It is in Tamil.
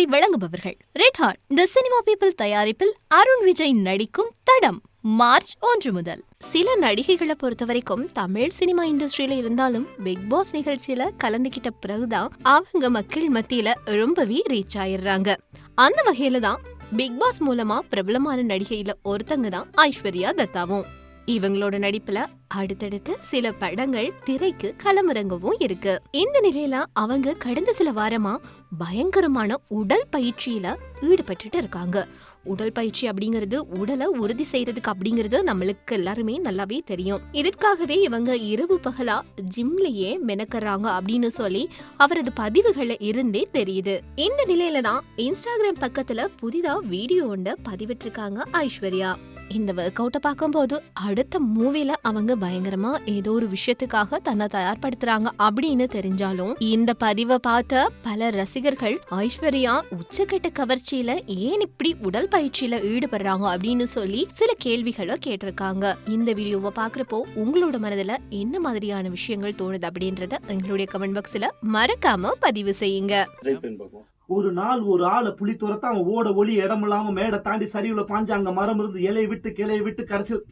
சேவை வழங்குபவர்கள். Red hot the cinema people தயாரிப்பில் அருண் விஜய் நடிக்கும் தடம் மார்ச் ஒன்று முதல். சில நடிகைகளை பொறுத்த வரைக்கும் தமிழ் சினிமா இண்டஸ்ட்ரியில இருந்தாலும் பிக் பாஸ் நிகழ்ச்சியில கலந்துகிட்ட பிறகுதான் அவங்க மக்கள் மத்தியில ரொம்பவே ரீச் ஆயிடுறாங்க. அந்த வகையில தான் பிக் பாஸ் மூலமா பிரபலமான நடிகையில ஒருத்தங்க தான் ஐஸ்வர்யா தத்தாவும். இவங்களோட நடிப்புல அடுத்தடுத்து சில படங்கள் திரைக்கு களமிறங்கவும் இருக்கு. இந்த நிலையில அவங்க கடந்த சில வாரமா பயங்கரமான உடல் பயிற்சியில ஈடுபட்டுட்டு இருக்காங்க. உடல் பயிற்சி அப்படிங்கிறது உடலை உறுதி செய்யறதுக்கு அப்படிங்கிறது நம்மளுக்கு எல்லாருமே நல்லாவே தெரியும். இதற்காகவே இவங்க இரவு பகலா ஜிம்லயே மெனக்கறாங்க அப்படின்னு சொல்லி அவரது பதிவுகள்ல இருந்தே தெரியுது. இந்த நிலையில தான் இன்ஸ்டாகிராம் பக்கத்துல புதிதா வீடியோ ஒன்று பதிவிட்டிருக்காங்க ஐஸ்வர்யா. இந்த ஒர்க் அவுட்டை பார்க்கும்போது அடுத்த மூவில அவங்க பயங்கரமா ஏதோ ஒரு விஷயத்துக்காக தன்னை தயார்படுத்துறாங்க அப்படின்னு தெரிஞ்சாலும் இந்த பதிவை பார்த்த பல ரசிகர்கள் ஐஸ்வர்யா உச்சக்கட்ட கவர்ச்சியில ஏன் இப்படி உடல் பயிற்சியில ஈடுபடுறாங்க அப்படின்னு சொல்லி சில கேள்விகளை கேட்டிருக்காங்க. இந்த வீடியோவை பாக்குறப்போ உங்களோட மனதுல என்ன மாதிரியான விஷயங்கள் தோணுது அப்படின்றத எங்களுடைய கமெண்ட் பாக்ஸ்ல மறக்காம பதிவு செய்யுங்க. ஒரு நாள் ஒரு ஆளை புளி துரத்த அவன் ஓட ஒளி இடமில்லாம மேடை தாண்டி சரிவுல பாஞ்சு அங்க மரம் இருந்து இலையை விட்டு கிளையை விட்டு கடைசியில்